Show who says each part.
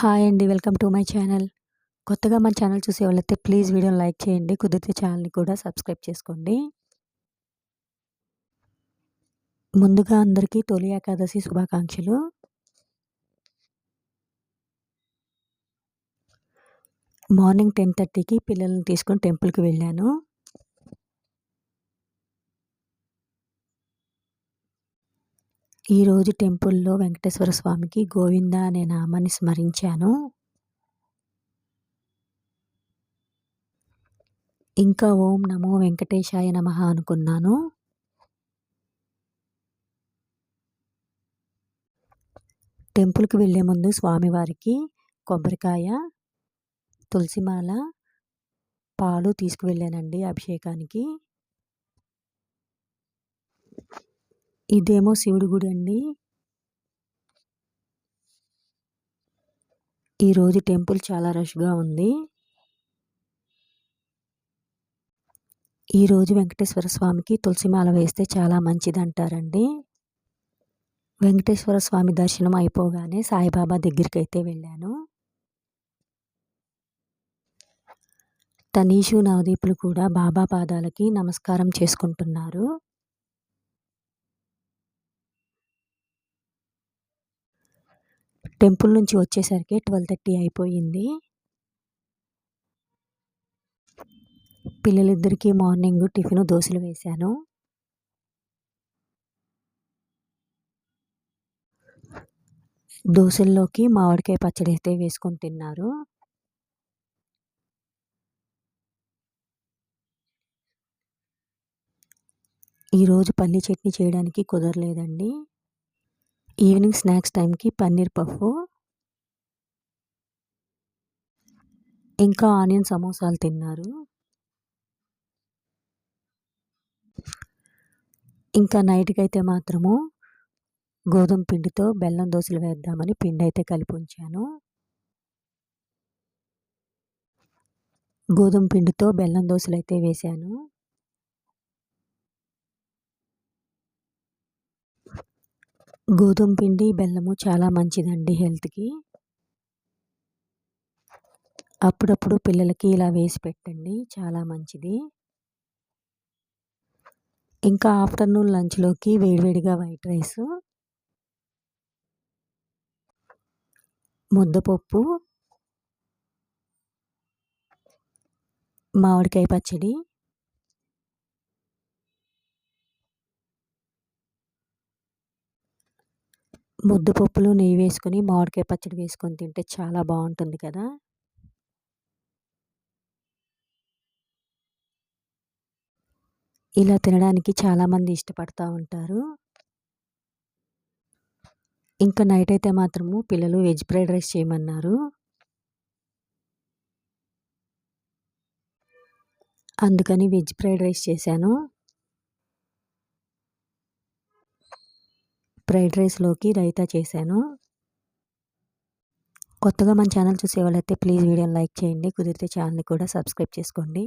Speaker 1: Hi అండి welcome to my channel. కొత్తగా మన ఛానల్ చూసే వాళ్ళైతే ప్లీజ్ వీడియోని లైక్ చేయండి కుదిరితే ఛానల్ని కూడా సబ్స్క్రైబ్ చేసుకోండి. ముందుగా అందరికీ తొలి ఏకాదశి శుభాకాంక్షలు. మార్నింగ్ టెన్ థర్టీకి పిల్లల్ని తీసుకొని టెంపుల్కి వెళ్ళాను. ఈరోజు టెంపుల్లో వెంకటేశ్వర స్వామికి గోవింద అనే నామాన్ని స్మరించాను. ఇంకా ఓం నమో వెంకటేశాయ నమ అనుకున్నాను. టెంపుల్కి వెళ్ళే ముందు స్వామివారికి కొబ్బరికాయ తులసిమాల పాలు తీసుకువెళ్ళానండి అభిషేకానికి. ఇదేమో శివుడి గుడి అండి. ఈరోజు టెంపుల్ చాలా రష్గా ఉంది. ఈరోజు వెంకటేశ్వర స్వామికి తులసిమాల వేస్తే చాలా మంచిది అంటారండి వెంకటేశ్వర స్వామి దర్శనం అయిపోగానే సాయిబాబా దగ్గరికి అయితే వెళ్ళాను. తనీషు నవదీపులు కూడా బాబా పాదాలకి నమస్కారం చేసుకుంటున్నారు. టెంపుల్ నుంచి వచ్చేసరికి ట్వెల్వ్ థర్టీ అయిపోయింది. పిల్లలిద్దరికీ మార్నింగ్ టిఫిన్ దోశలు వేశాను. దోశల్లోకి మామిడికాయ పచ్చడి అయితే వేసుకొని తిన్నారు. ఈరోజు పల్లి చట్నీ చేయడానికి కుదరలేదండి. ఈవినింగ్ స్నాక్స్ టైంకి పన్నీర్ పఫ్ ఇంకా ఆనియన్ సమోసాలు తిన్నారు. ఇంకా నైట్కి అయితే మాత్రము గోధుమ పిండితో బెల్లం దోశలు వేద్దామని పిండి అయితే కలిపి ఉంచాను గోధుమ పిండితో బెల్లం దోశలు అయితే వేశాను. గోధుమ పిండి బెల్లము చాలా మంచిదండి హెల్త్కి. అప్పుడప్పుడు పిల్లలకి ఇలా వేసి పెట్టండి చాలా మంచిది. ఇంకా ఆఫ్టర్నూన్ లంచ్లోకి వేడివేడిగా వైట్ రైస్. ముద్దపప్పు. మామిడికాయ పచ్చడి. ముద్దపప్పులు నెయ్యి వేసుకొని మామిడికాయ పచ్చడి వేసుకొని తింటే చాలా బాగుంటుంది కదా? ఇలా తినడానికి చాలామంది ఇష్టపడుతూ ఉంటారు. ఇంకా నైట్ అయితే మాత్రము పిల్లలు వెజ్ ఫ్రైడ్ రైస్ చేయమన్నారు. అందుకని వెజ్ ఫ్రైడ్ రైస్ చేశాను. ఫ్రైడ్ రైస్లోకి రైతా చేశాను. కొత్తగా మన ఛానల్ చూసే వాళ్ళైతే ప్లీజ్ వీడియోని లైక్ చేయండి. కుదిరితే ఛానల్ని కూడా సబ్స్క్రైబ్ చేసుకోండి.